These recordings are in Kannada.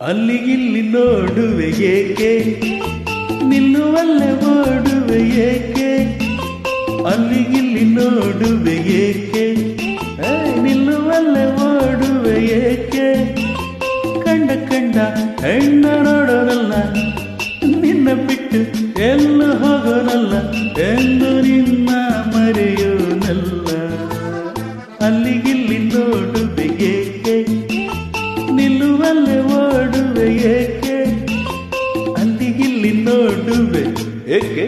ಅಲ್ಲಿ ಇಲ್ಲಿ ನೋಡುವೆ ಏಕೆ? ನಿಲ್ಲುವಲ್ಲೇ ಓಡುವೆ ಏಕೆ? ಅಲ್ಲಿ ಇಲ್ಲಿ ನೋಡುವೆ ಏಕೆ? ನಿಲ್ಲುವಲ್ಲೇ ಓಡುವೆ ಏಕೆ? ಕಂಡ ಕಂಡ ಹೆಣ್ಣ ನೋಡೋದಲ್ಲ ನಿನ್ನ ಬಿಟ್ಟು ಎಲ್ಲ ಹೋಗೋನಲ್ಲ ಎಂದು ನಿನ್ನ ಮರೆಯೋನಲ್ಲ. ಅಲ್ಲಿಗಿಲ್ಲಿ ಬಿಡುವೆ ಏಕೆ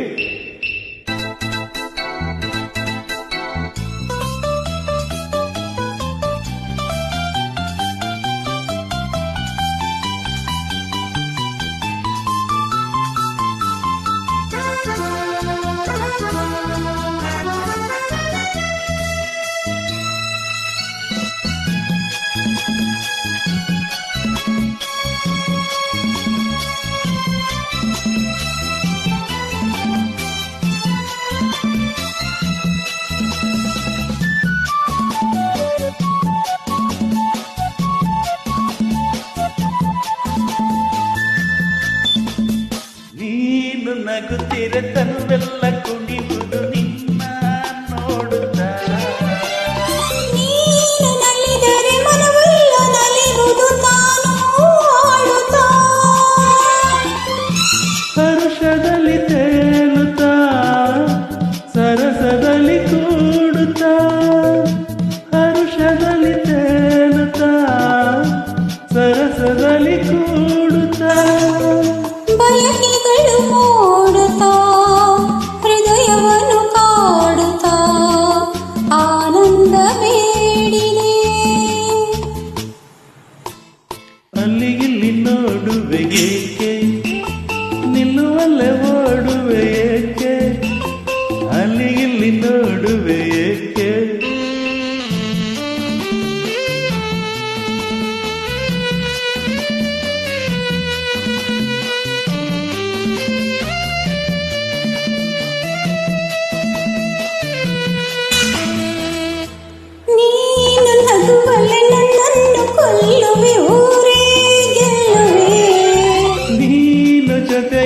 ನಗುತ್ತಿರೆ ತನುವೆಲ್ಲ ಕುಣಿಯುವುದು ನಿನ್ನ ನೋಡುತ್ತ. ಪರುಷದಲ್ಲಿ ತೇಲುತ್ತ ಸರಸದಲ್ಲಿ ಕೂಡುತ್ತ. ಹರುಷದಲ್ಲಿ ತೇಲುತ್ತ ಸರಸದಲ್ಲಿ ಕೂಡುತ್ತ. sevgi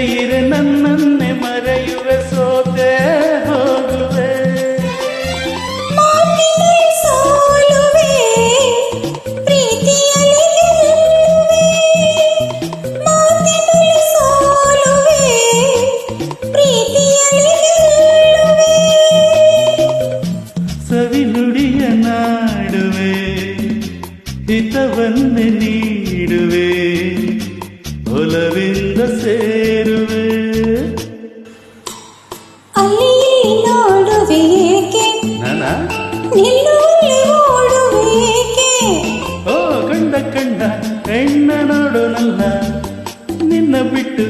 ಇರೆ ನನ್ನನ್ನೆ ಮರೆಯುವೆ ಸೋತೆ ಹೋಗುವೆ ಸವಿನುಡಿಯ ನಾಡುವೆ ಹಿತವನ್ನೆ ನೀಡುವೆ ಒಲವಿಂದ ಸೇರುವೆ. ಅಲ್ಲಿ ನೋಡುವೆ ಏಕೆ? ನಾನ? ನಿಲ್ಲುವಲ್ಲಿ ಓಡುವೆ ಏಕೆ? ಓ ಕಂಡ ಕಂಡ ಹೆಣ್ಣ ನಿನ್ನ ಬಿಟ್ಟು